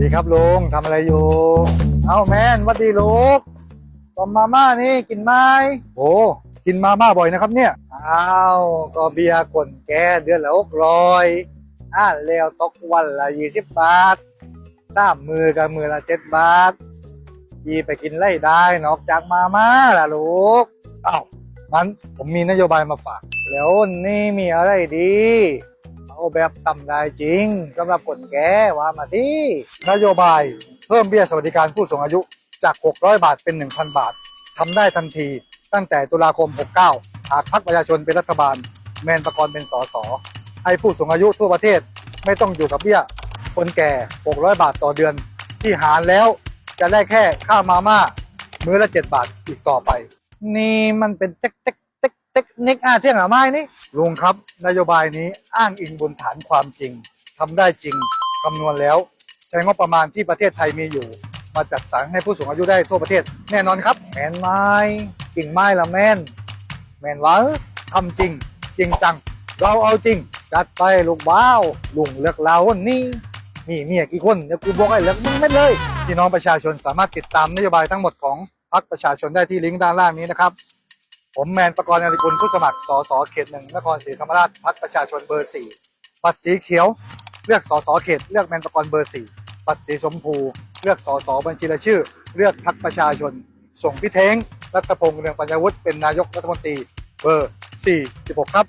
ดีครับลุงทำอะไรอยู่ เอาแมนหวัดดีลูกต้มมาม่านี่กินไหมโอ้กินมาม่าบ่อยนะครับเนี่ยอ้าวก็เบียร์คนแก่เดือนละหกร้อยอ่าแล้วตกวันละยี่สิบบาทสามมือกับมือละเจ็ดบาทยีไปกินไล่ได้นอกจากมาม่าล่ะลูกอ้าวงั้นผมมีนโยบายมาฝาก แล้วนี่มีอะไรดี เอาแบบทำได้จริงสำหรับคนแก่ว่ามาที่นโยบายเพิ่มเบี้ยสวัสดิการผู้สูงอายุจาก 600 บาทเป็น 1,000 บาททำได้ทันทีตั้งแต่ตุลาคม 69 หากพรรคประชาชนเป็นรัฐบาล แมนประกรณ์เป็นสสให้ผู้สูงอายุทั่วประเทศไม่ต้องอยู่กับเบี้ยคนแก่ 600 บาทต่อเดือน ที่หารแล้วจะได้แค่ค่ามาม่า มื้อละ 7 บาทอีกต่อไป นี่มันเป็นเทค เทคนิคอาเที่ยงหรือไม่นี่ลุงครับนโยบายนี้อ้างอิงบนฐานความจริงทำได้จริงคำนวณแล้ว ใช้งบประมาณที่ประเทศไทยมีอยู่ มาจัดสรรให้ผู้สูงอายุได้ทั่วประเทศ แน่นอนครับแมนไม้จริงไม้ละแมนแมนวะทำจริง จริงจัง เราเอาจริง จัดไปลูกบ้าวลุงเลือกเราวันนี้นี่เมียกี่คนเดี๋ยวกูบอกให้เลือกมึงไม่เลยพี่น้องประชาชนสามารถติดตามนโยบายทั้งหมดของพรรคประชาชนได้ที่ลิงก์ด้านล่างนี้นะครับ ผมแมนประกรณ์อริกุลผู้สมัครสสเขตหนึ่งนครศรีธรรมราชพักประชาชนเบอร์สี่ปัดสีเขียว เลือกสสเขต เลือกแมนประกรณ์เบอร์สี่ปัดสีชมพู เลือกสสบัญชีรายชื่อ เลือกพักประชาชน ส่งพิเท้งรัตพงษ์เรืองปัญญาวุฒิเป็นนายกรัฐมนตรีเบอร์46ครับ